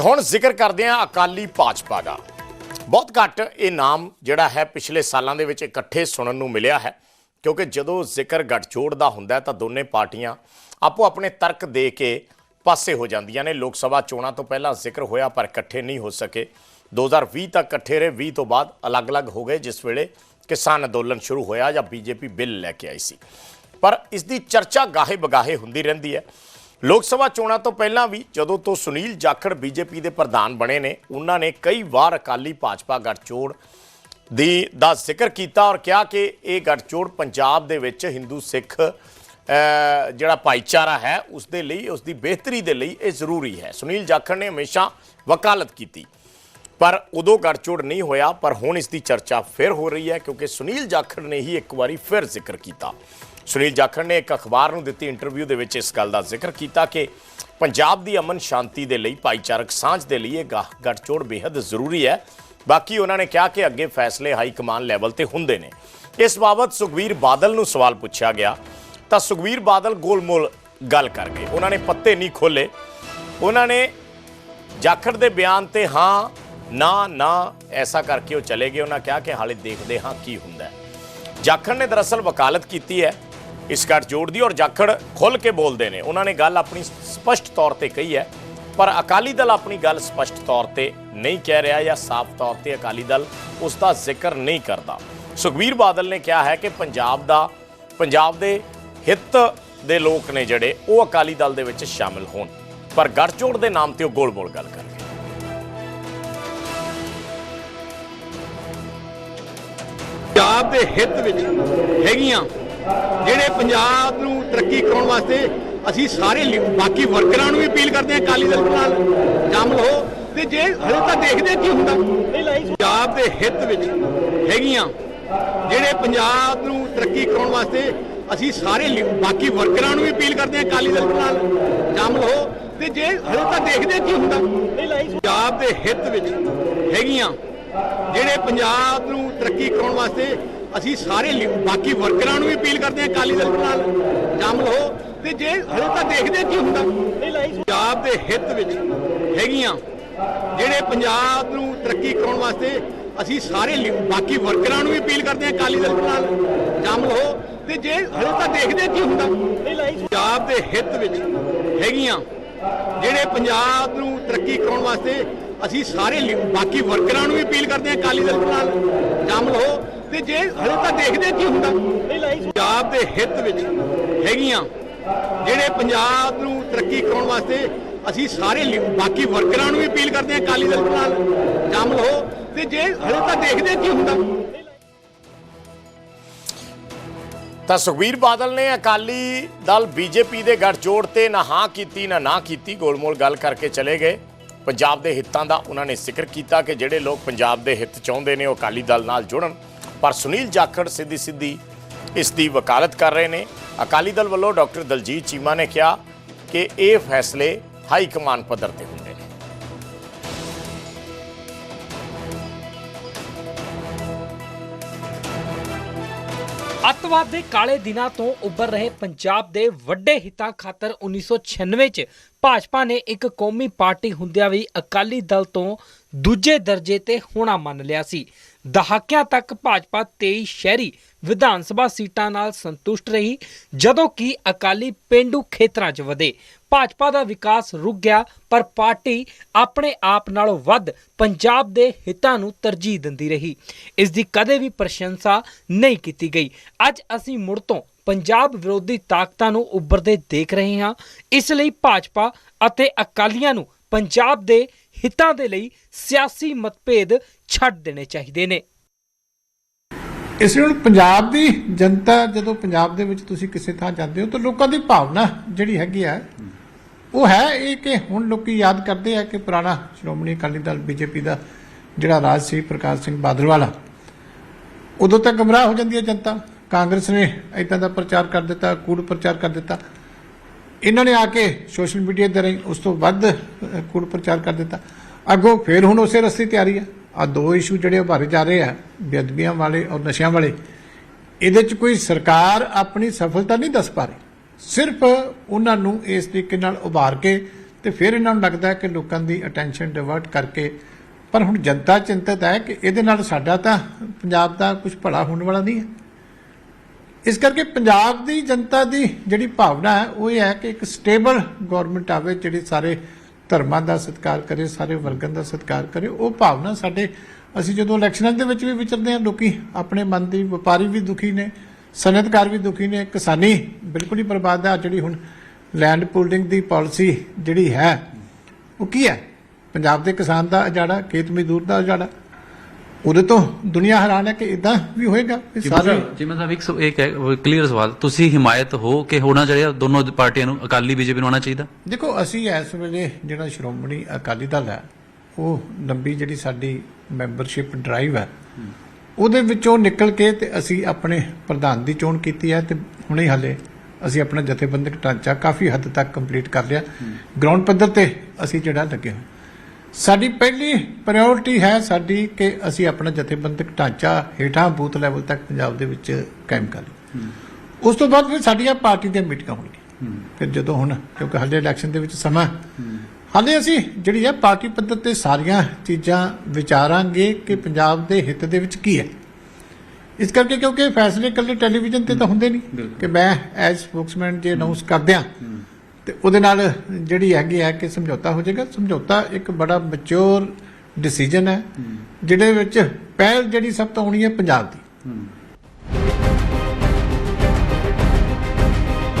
ਹੁਣ ਜ਼ਿਕਰ ਕਰਦੇ ਹਾਂ ਅਕਾਲੀ ਭਾਜਪਾ ਦਾ। ਬਹੁਤ ਘੱਟ ਇਹ ਨਾਮ ਜਿਹੜਾ ਹੈ ਪਿਛਲੇ ਸਾਲਾਂ ਦੇ ਵਿੱਚ ਇਕੱਠੇ ਸੁਣਨ ਨੂੰ ਮਿਲਿਆ ਹੈ। ਕਿਉਂਕਿ ਜਦੋਂ ਜ਼ਿਕਰ ਗੱਠਜੋੜ ਦਾ ਹੁੰਦਾ ਤਾਂ ਦੋਨੇ ਪਾਰਟੀਆਂ ਆਪੋ ਆਪਣੇ ਤਰਕ ਦੇ ਕੇ ਪਾਸੇ ਹੋ ਜਾਂਦੀਆਂ ਨੇ। ਲੋਕ ਸਭਾ ਚੋਣਾਂ ਤੋਂ ਪਹਿਲਾਂ ਜ਼ਿਕਰ ਹੋਇਆ ਪਰ ਇਕੱਠੇ ਨਹੀਂ ਹੋ ਸਕੇ। 2020 ਤੱਕ ਇਕੱਠੇ ਰਹੇ। 20 ਤੋਂ ਬਾਅਦ ਅਲੱਗ-ਅਲੱਗ ਹੋ ਗਏ, ਜਿਸ ਵੇਲੇ ਕਿਸਾਨ ਅੰਦੋਲਨ ਸ਼ੁਰੂ ਹੋਇਆ ਜਾਂ ਬੀਜੇਪੀ ਬਿੱਲ ਲੈ ਕੇ ਆਈ ਸੀ। ਪਰ ਇਸ ਦੀ ਚਰਚਾ ਗਾਹੇ ਬਗਾਹੇ ਹੁੰਦੀ ਰਹਿੰਦੀ ਹੈ। ਲੋਕ ਸਭਾ ਚੋਣਾਂ ਤੋਂ ਪਹਿਲਾਂ ਵੀ ਜਦੋਂ ਤੋਂ ਸੁਨੀਲ ਜਾਖੜ ਬੀਜੇਪੀ ਦੇ ਪ੍ਰਧਾਨ ਬਣੇ ਨੇ, ਉਹਨਾਂ ਨੇ ਕਈ ਵਾਰ ਅਕਾਲੀ ਭਾਜਪਾ ਗੱਠਜੋੜ ਦੀ ਦਾ ਜ਼ਿਕਰ ਕੀਤਾ ਔਰ ਕਿਹਾ ਕਿ ਇਹ ਗੱਠਜੋੜ ਪੰਜਾਬ ਦੇ ਵਿੱਚ ਹਿੰਦੂ ਸਿੱਖ ਜਿਹੜਾ ਭਾਈਚਾਰਾ ਹੈ ਉਸ ਦੇ ਲਈ ਉਸ ਦੀ ਬਿਹਤਰੀ ਦੇ ਲਈ ਇਹ ਜ਼ਰੂਰੀ ਹੈ। ਸੁਨੀਲ ਜਾਖੜ ਨੇ ਹਮੇਸ਼ਾ ਵਕਾਲਤ ਕੀਤੀ। ਪਰ ਉਦੋਂ ਗੱਠਜੋੜ ਨਹੀਂ ਹੋਇਆ, ਪਰ ਹੁਣ ਇਸ ਦੀ ਚਰਚਾ ਫਿਰ ਹੋ ਰਹੀ ਹੈ ਕਿਉਂਕਿ ਸੁਨੀਲ ਜਾਖੜ ਨੇ ਹੀ ਇੱਕ ਵਾਰੀ ਫਿਰ ਜ਼ਿਕਰ ਕੀਤਾ। ਸੁਨੀਲ ਜਾਖੜ ਨੇ ਇੱਕ ਅਖਬਾਰ ਨੂੰ ਦਿੱਤੀ ਇੰਟਰਵਿਊ ਦੇ ਵਿੱਚ ਇਸ ਗੱਲ ਦਾ ਜ਼ਿਕਰ ਕੀਤਾ ਕਿ ਪੰਜਾਬ ਦੀ ਅਮਨ ਸ਼ਾਂਤੀ ਦੇ ਲਈ, ਭਾਈਚਾਰਕ ਸਾਂਝ ਦੇ ਲਈ ਇਹ ਗਾ- ਗੱਠਜੋੜ ਬੇहद ਜ਼ਰੂਰੀ ਹੈ। ਬਾਕੀ ਉਹਨਾਂ ਨੇ ਕਿਹਾ ਕਿ ਅੱਗੇ ਫੈਸਲੇ ਹਾਈ ਕਮਾਨ ਲੈਵਲ ਤੇ ਹੁੰਦੇ ਨੇ। ਇਸ ਬਾਬਤ ਸੁਖਵੀਰ ਬਾਦਲ ਨੂੰ ਸਵਾਲ ਪੁੱਛਿਆ ਗਿਆ। ਤਾਂ ਸੁਖਵੀਰ ਬਾਦਲ ਗੋਲਮੋਲ ਗੱਲ ਕਰ ਗਏ। ਉਹਨਾਂ ਨੇ ਪੱਤੇ ਨਹੀਂ ਖੋਲੇ ਉਹਨਾਂ ਨੇ ਜਾਖੜ ਦੇ ਬਿਆਨ ਤੇ ਹਾਂ, ਨਾ ਨਾ, ਐਸਾ ਕਰਕੇ ਉਹ ਚਲੇ ਗਏ। ਉਹਨਾਂ ਕਿਹਾ ਕਿ ਹਾਲੇ ਦੇਖਦੇ ਹਾਂ ਕੀ ਹੁੰਦਾ ਜਾਖੜ ਨੇ ਦਰਅਸਲ ਵਕਾਲਤ ਕੀਤੀ ਹੈ। ਇਸ ਗੱਠਜੋੜ ਦੀ ਔਰ ਜਾਖੜ ਖੁੱਲ ਕੇ ਬੋਲਦੇ ਨੇ। ਉਹਨਾਂ ਨੇ ਗੱਲ ਆਪਣੀ ਸਪਸ਼ਟ ਤੌਰ ਤੇ ਕਹੀ ਹੈ, ਪਰ ਅਕਾਲੀ ਦਲ ਆਪਣੀ ਗੱਲ ਸਪਸ਼ਟ ਤੌਰ ਤੇ ਨਹੀਂ ਕਹਿ ਰਿਹਾ ਜਾਂ ਸਾਫ਼ ਤੌਰ ਤੇ ਅਕਾਲੀ ਦਲ ਉਸ ਦਾ ਜ਼ਿਕਰ ਨਹੀਂ ਕਰਦਾ। ਸੁਖਬੀਰ ਬਾਦਲ ਨੇ ਕਿਹਾ ਹੈ ਕਿ ਪੰਜਾਬ ਦਾ, ਪੰਜਾਬ ਦੇ ਹਿੱਤ ਦੇ ਲੋਕ ਨੇ ਜਿਹੜੇ, ਉਹ ਅਕਾਲੀ ਦਲ ਦੇ ਵਿੱਚ ਸ਼ਾਮਿਲ ਹੋਣ। ਪਰ ਗੱਠਜੋੜ ਦੇ ਨਾਮ ਤੇ ਉਹ ਗੋਲ ਗੋਲ ਗੱਲ ਕਰ ਗਏ ਪੰਜਾਬ ਦੇ ਹਿੱਤ ਵਿੱਚ ਹੈਗੀਆਂ ਜਿਹੜੇ ਪੰਜਾਬ ਨੂੰ ਤਰੱਕੀ ਕਰਾਉਣ ਵਾਸਤੇ ਅਸੀਂ ਸਾਰੇ ਬਾਕੀ ਵਰਕਰਾਂ ਨੂੰ ਵੀ ਅਪੀਲ ਕਰਦੇ ਹਾਂ, ਅਕਾਲੀ ਦਲ ਨਾਲ ਸ਼ਾਮਲ ਹੋ ਤੇ ਜੇ ਹਲੇ ਤਾਂ ਦੇਖਦੇ ਕੀ ਹੁੰਦਾ। ਪੰਜਾਬ ਦੇ ਹਿੱਤ ਵਿੱਚ ਹੈਗੀਆਂ ਜਿਹੜੇ ਪੰਜਾਬ ਨੂੰ ਤਰੱਕੀ ਕਰਾਉਣ ਵਾਸਤੇ ਅਸੀਂ ਸਾਰੇ ਬਾਕੀ ਵਰਕਰਾਂ ਨੂੰ ਵੀ ਅਪੀਲ ਕਰਦੇ ਹਾਂ, ਅਕਾਲੀ ਦਲ ਨਾਲ ਸ਼ਾਮਲ ਹੋ ਤੇ ਜੇ ਹਲੇ ਤਾਂ ਦੇਖਦੇ ਕੀ ਹੁੰਦਾ। ਪੰਜਾਬ ਦੇ ਹਿੱਤ ਵਿੱਚ ਹੈਗੀਆਂ ਜਿਹੜੇ ਪੰਜਾਬ ਨੂੰ ਤਰੱਕੀ ਕਰਾਉਣ ਵਾਸਤੇ ਅਸੀਂ ਸਾਰੇ ਲਿ- ਬਾਕੀ ਵਰਕਰਾਂ ਨੂੰ ਵੀ ਅਪੀਲ ਕਰਦੇ ਹਾਂ, ਅਕਾਲੀ ਦਲ ਨਾਲ ਸ਼ਾਮਲ ਹੋ। ਤੇ ਜੇ ਹਲੇ ਤਾਂ ਦੇਖਦੇ ਕੀ ਹੁੰਦਾ। ਪੰਜਾਬ ਦੇ ਹਿੱਤ ਵਿੱਚ ਹੈਗੀਆਂ, ਜਿਹੜੇ ਪੰਜਾਬ ਨੂੰ ਤਰੱਕੀ ਕਰਾਉਣ ਵਾਸਤੇ ਅਸੀਂ ਸਾਰੇ ਲਿ- ਬਾਕੀ ਵਰਕਰਾਂ ਨੂੰ ਵੀ ਅਪੀਲ ਕਰਦੇ ਹਾਂ, ਅਕਾਲੀ ਦਲ ਨਾਲ ਸ਼ਾਮਲ ਹੋ। ਤੇ ਜੇ ਹਲੇ ਤਾਂ ਦੇਖਦੇ ਕੀ ਹੁੰਦਾ। ਪੰਜਾਬ ਦੇ ਹਿੱਤ ਵਿੱਚ ਹੈਗੀਆਂ, ਜਿਹੜੇ ਪੰਜਾਬ ਨੂੰ ਤਰੱਕੀ ਕਰਾਉਣ ਵਾਸਤੇ ਅਸੀਂ ਸਾਰੇ ਲਿ- ਬਾਕੀ ਵਰਕਰਾਂ ਨੂੰ ਵੀ ਅਪੀਲ ਕਰਦੇ ਹਾਂ, ਅਕਾਲੀ ਦਲ ਨਾਲ ਸ਼ਾਮਲ ਹੋ। ਤੇ ਜੇ ਹਲੇ ਤਾਂ ਦੇਖਦੇ ਕੀ ਹੁੰਦਾ, ਪੰਜਾਬ ਦੇ ਹਿੱਤ ਵਿੱਚ ਹੈਗੀਆਂ ਜਿਹੜੇ ਪੰਜਾਬ ਨੂੰ ਤਰੱਕੀ ਕਰਾਉਣ ਵਾਸਤੇ ਅਸੀਂ ਸਾਰੇ ਬਾਕੀ ਵਰਕਰਾਂ ਨੂੰ ਵੀ ਅਪੀਲ ਕਰਦੇ ਹਾਂ, ਅਕਾਲੀ ਦਲ ਨਾਲ ਸ਼ਾਮਲ ਹੋ ਤੇ ਜੇ ਹਲੇ ਤਾਂ ਦੇਖਦੇ ਕੀ ਹੁੰਦਾ। ਤਾਂ ਸੁਖਬੀਰ ਬਾਦਲ ਨੇ ਅਕਾਲੀ ਦਲ ਬੀਜੇਪੀ ਦੇ ਗੱਠਜੋੜ ਤੇ ਨਾ ਹਾਂ ਕੀਤੀ, ਨਾ ਨਾ ਕੀਤੀ, ਗੋਲਮੋਲ ਗੱਲ ਕਰਕੇ ਚਲੇ ਗਏ। ਪੰਜਾਬ ਦੇ ਹਿੱਤਾਂ ਦਾ ਉਹਨਾਂ ਨੇ ਜ਼ਿਕਰ ਕੀਤਾ ਕਿ ਜਿਹੜੇ ਲੋਕ ਪੰਜਾਬ ਦੇ ਹਿੱਤ ਚਾਹੁੰਦੇ ਨੇ ਉਹ ਅਕਾਲੀ ਦਲ ਨਾਲ ਜੁੜਨ। ਪਰ ਸੁਨੀਲ ਜਾਖੜ ਸਿੱਧੀ ਸਿੱਧੀ ਇਸ ਦੀ ਵਕਾਲਤ ਕਰ ਰਹੇ ਨੇ। ਅਕਾਲੀ ਦਲ ਵੱਲੋਂ ਡਾਕਟਰ ਦਲਜੀਤ ਚੀਮਾ ਨੇ ਕਿਹਾ ਕਿ ਇਹ ਫੈਸਲੇ ਹਾਈ ਕਮਾਨ ਪੱਧਰ ਤੇ ਹੁੰਦੇ ਨੇ। ਅੱਤਵਾਦ ਦੇ ਕਾਲੇ ਦਿਨਾਂ ਤੋਂ ਉੱਭਰ ਰਹੇ ਪੰਜਾਬ ਦੇ ਵੱਡੇ ਹਿੱਤਾਂ ਖਾਤਰ 1996 ਚ ਭਾਜਪਾ ਨੇ ਇੱਕ ਕੌਮੀ ਪਾਰਟੀ ਹੁੰਦਿਆਂ ਵੀ ਅਕਾਲੀ ਦਲ ਤੋਂ ਦੂਜੇ ਦਰਜੇ ਤੇ ਹੋਣਾ ਮੰਨ ਲਿਆ ਸੀ। ਦਹਾਕਿਆਂ ਤੱਕ ਭਾਜਪਾ 23 ਸ਼ਹਿਰੀ ਵਿਧਾਨ ਸਭਾ ਸੀਟਾਂ ਨਾਲ ਸੰਤੁਸ਼ਟ ਰਹੀ, ਜਦੋਂ ਕਿ ਅਕਾਲੀ ਪਿੰਡੂ ਖੇਤਰਾਂ 'ਚ ਵਧੇ। ਭਾਜਪਾ ਦਾ ਵਿਕਾਸ ਰੁਕ ਗਿਆ, ਪਰ ਪਾਰਟੀ ਆਪਣੇ ਆਪ ਨਾਲੋਂ ਵੱਧ ਪੰਜਾਬ ਦੇ ਹਿੱਤਾਂ ਨੂੰ ਤਰਜੀਹ ਦਿੰਦੀ ਰਹੀ। ਇਸ ਦੀ ਕਦੇ ਵੀ ਪ੍ਰਸ਼ੰਸਾ ਨਹੀਂ ਕੀਤੀ ਗਈ। ਅੱਜ ਅਸੀਂ ਮੁੜ ਤੋਂ ਪੰਜਾਬ ਵਿਰੋਧੀ ਤਾਕਤਾਂ ਨੂੰ ਉੱਭਰਦੇ ਦੇਖ ਰਹੇ ਹਾਂ। ਇਸ ਲਈ ਭਾਜਪਾ ਅਤੇ ਅਕਾਲੀਆਂ ਨੂੰ ਪੰਜਾਬ ਦੇ ਹਿੱਤਾਂ ਦੇ ਲਈ ਸਿਆਸੀ ਮਤਭੇਦ ਛੱਡ ਦੇਣੇ ਚਾਹੀਦੇ ਨੇ। ਇਸ ਲਈ ਹੁਣ ਪੰਜਾਬ ਦੀ ਜਨਤਾ, ਜਦੋਂ ਪੰਜਾਬ ਦੇ ਵਿੱਚ ਤੁਸੀਂ ਕਿਸੇ ਥਾਂ ਜਾਂਦੇ ਹੋ, ਤਾਂ ਲੋਕਾਂ ਦੀ ਭਾਵਨਾ ਜਿਹੜੀ ਹੈਗੀ ਆ, ਉਹ ਹੈ ਇਹ ਕਿ ਹੁਣ ਲੋਕੀ ਯਾਦ ਕਰਦੇ ਆ ਕਿ ਪੁਰਾਣਾ ਸ਼੍ਰੋਮਣੀ ਅਕਾਲੀ ਦਲ ਬੀਜੇਪੀ ਦਾ ਜਿਹੜਾ ਰਾਜ ਸੀ, ਪ੍ਰਕਾਸ਼ ਸਿੰਘ ਬਾਦਲ ਵਾਲਾ ਉਦੋਂ ਤੱਕ ਗਮਰਾਹ ਹੋ ਜਾਂਦੀ ਹੈ ਜਨਤਾ। ਕਾਂਗਰਸ ਨੇ ਇਦਾਂ ਦਾ ਪ੍ਰਚਾਰ ਕਰ ਦਿੱਤਾ, ਕੂੜ ਪ੍ਰਚਾਰ ਕਰ ਦਿੱਤਾ। ਇਹਨਾਂ ਨੇ ਆ ਕੇ ਸੋਸ਼ਲ ਮੀਡੀਆ ਦੇ ਰਾਹੀਂ, ਉਸ ਤੋਂ ਵੱਧ ਕੂੜ ਪ੍ਰਚਾਰ ਕਰ ਦਿੱਤਾ। ਅੱਗੋਂ ਫੇਰ ਹੁਣ ਉਸੇ ਰਸਤੇ ਤੇ ਤਿਆਰੀ ਆ ਆ ਦੋ ਇਸ਼ੂ ਜਿਹੜੇ ਉਭਾਰੇ ਜਾ ਰਹੇ ਆ, ਬੇਅਦਬੀਆਂ ਵਾਲੇ ਔਰ ਨਸ਼ਿਆਂ ਵਾਲੇ, ਇਹਦੇ 'ਚ ਕੋਈ ਸਰਕਾਰ ਆਪਣੀ ਸਫਲਤਾ ਨਹੀਂ ਦੱਸ ਪਾ ਰਹੀ। ਸਿਰਫ ਉਹਨਾਂ ਨੂੰ ਇਸ ਤਰੀਕੇ ਨਾਲ ਉਭਾਰ ਕੇ ਤੇ ਫਿਰ ਇਹਨਾਂ ਨੂੰ ਲੱਗਦਾ ਕਿ ਲੋਕਾਂ ਦੀ ਅਟੈਂਸ਼ਨ ਡਿਵਰਟ ਕਰਕੇ, ਪਰ ਹੁਣ ਜਨਤਾ ਚਿੰਤਤ ਹੈ ਕਿ ਇਹਦੇ ਨਾਲ ਸਾਡਾ ਤਾਂ ਪੰਜਾਬ ਦਾ ਕੁਝ ਭਲਾ ਹੋਣ ਵਾਲਾ ਨਹੀਂ ਹੈ। ਇਸ ਕਰਕੇ ਪੰਜਾਬ ਦੀ ਜਨਤਾ ਦੀ ਜਿਹੜੀ ਭਾਵਨਾ ਹੈ, ਉਹ ਇਹ ਹੈ ਕਿ ਇੱਕ ਸਟੇਬਲ ਗਵਰਨਮੈਂਟ ਆਵੇ, ਜਿਹੜੀ ਸਾਰੇ ਧਰਮਾਂ ਦਾ ਸਤਿਕਾਰ ਕਰੇ, ਸਾਰੇ ਵਰਗਾਂ ਦਾ ਸਤਿਕਾਰ ਕਰੇ। ਉਹ ਭਾਵਨਾ ਸਾਡੇ, ਅਸੀਂ ਜਦੋਂ ਇਲੈਕਸ਼ਨਾਂ ਦੇ ਵਿੱਚ ਵੀ ਵਿਚਰਦੇ ਹਾਂ, ਲੋਕੀ ਆਪਣੇ ਮਨ ਦੀ ਵਪਾਰੀ ਵੀ ਦੁਖੀ ਨੇ, ਸਨਅਤਕਾਰ ਵੀ ਦੁਖੀ ਨੇ, ਕਿਸਾਨੀ ਬਿਲਕੁਲ ਹੀ ਬਰਬਾਦ ਹੈ। ਜਿਹੜੀ ਹੁਣ ਲੈਂਡ ਪੂਲਿੰਗ ਦੀ ਪਾਲਿਸੀ ਜਿਹੜੀ ਹੈ, ਉਹ ਕੀ ਹੈ? ਪੰਜਾਬ ਦੇ ਕਿਸਾਨ ਦਾ ਉਜਾੜਾ ਖੇਤ ਮਜ਼ਦੂਰ ਦਾ ਉਜਾੜਾ ਉਹਦੇ ਤੋਂ ਦੁਨੀਆ ਹੈਰਾਨ ਹੈ ਕਿ ਇਦਾਂ ਵੀ ਹੋਏਗਾ? ਇਹ ਸਾਰੇ ਜਿਵੇਂ ਸਾਹਿਬ ਇੱਕ ਇੱਕ ਕਲੀਅਰ ਸਵਾਲ। ਤੁਸੀਂ ਹਿਮਾਇਤ ਹੋ ਕਿ ਹੋਣਾ ਚਾਹੀਦਾ ਦੋਨੋਂ ਪਾਰਟੀਆਂ ਨੂੰ ਅਕਾਲੀ ਬੀਜੇਪੀ ਨੂੰ ਆਉਣਾ ਚਾਹੀਦਾ? ਦੇਖੋ ਅਸੀਂ ਇਸ ਵੇਲੇ ਜਿਹੜਾ ਸ਼੍ਰੋਮਣੀ ਅਕਾਲੀ ਦਲ ਹੈ ਉਹ ਲੰਬੀ ਜਿਹੜੀ ਸਾਡੀ ਮੈਂਬਰਸ਼ਿਪ ਡਰਾਈਵ ਹੈ ਉਹਦੇ ਵਿੱਚੋਂ ਨਿਕਲ ਕੇ ਤੇ ਅਸੀਂ ਆਪਣੇ ਪ੍ਰਧਾਨ ਦੀ ਚੋਣ ਕੀਤੀ ਹੈ ਤੇ ਹੁਣੇ ਹਾਲੇ ਅਸੀਂ ਆਪਣਾ ਜਥੇਬੰਦਕ ਢਾਂਚਾ ਕਾਫੀ ਹੱਦ ਤੱਕ ਕੰਪਲੀਟ ਕਰ ਲਿਆ। ਗਰਾਊਂਡ ਪੱਧਰ ਤੇ ਅਸੀਂ ਜਿਹੜਾ ਲੱਗੇ ਹੋਏ। ਸਾਡੀ ਪਹਿਲੀ ਪ੍ਰਾਇੋਰਟੀ ਹੈ ਸਾਡੀ ਕਿ ਅਸੀਂ ਆਪਣਾ ਜਥੇਬੰਦਕ ਢਾਂਚਾ ਹੇਠਾਂ ਬੂਥ ਲੈਵਲ ਤੱਕ ਪੰਜਾਬ ਦੇ ਵਿੱਚ ਕਾਇਮ ਕਰ ਲਈਏ। ਉਸ ਤੋਂ ਬਾਅਦ ਫਿਰ ਸਾਡੀਆਂ ਪਾਰਟੀ ਦੀਆਂ ਮੀਟਿੰਗਾਂ ਹੋਣਗੀਆਂ। ਫਿਰ ਜਦੋਂ ਹੁਣ ਕਿਉਂਕਿ ਹਾਲੇ ਇਲੈਕਸ਼ਨ ਦੇ ਵਿੱਚ ਸਮਾਂ ਹਾਲੇ ਅਸੀਂ ਜਿਹੜੀ ਹੈ ਪਾਰਟੀ ਪੱਧਰ ਤੇ ਸਾਰੀਆਂ ਚੀਜ਼ਾਂ ਵਿਚਾਰਾਂਗੇ ਕਿ ਪੰਜਾਬ ਦੇ ਹਿੱਤ ਦੇ ਵਿੱਚ ਕੀ ਹੈ। ਇਸ ਕਰਕੇ ਕਿਉਂਕਿ ਫੈਸਲੇ ਇਕੱਲੇ ਟੈਲੀਵਿਜ਼ਨ ਤੇ ਤਾਂ ਹੁੰਦੇ ਨਹੀਂ ਕਿ ਮੈਂ ਐਜ਼ ਸਪੋਕਸਮੈਨ ਜੇ ਅਨਾਉਂਸ ਕਰ ਦਿਆਂ ਤੇ ਉਹਦੇ ਨਾਲ ਜਿਹੜੀ ਹੈਗੀ ਹੈ ਕਿ ਸਮਝੌਤਾ ਹੋ ਜਾਏਗਾ। ਸਮਝੌਤਾ ਇੱਕ ਬੜਾ ਮੈਚੁਰ ਡਿਸੀਜਨ ਹੈ ਜਿਹਦੇ ਵਿੱਚ ਪਹਿਲ ਜਿਹੜੀ ਸਭ ਤੋਂ ਆਉਣੀ ਹੈ ਪੰਜਾਬ ਦੀ।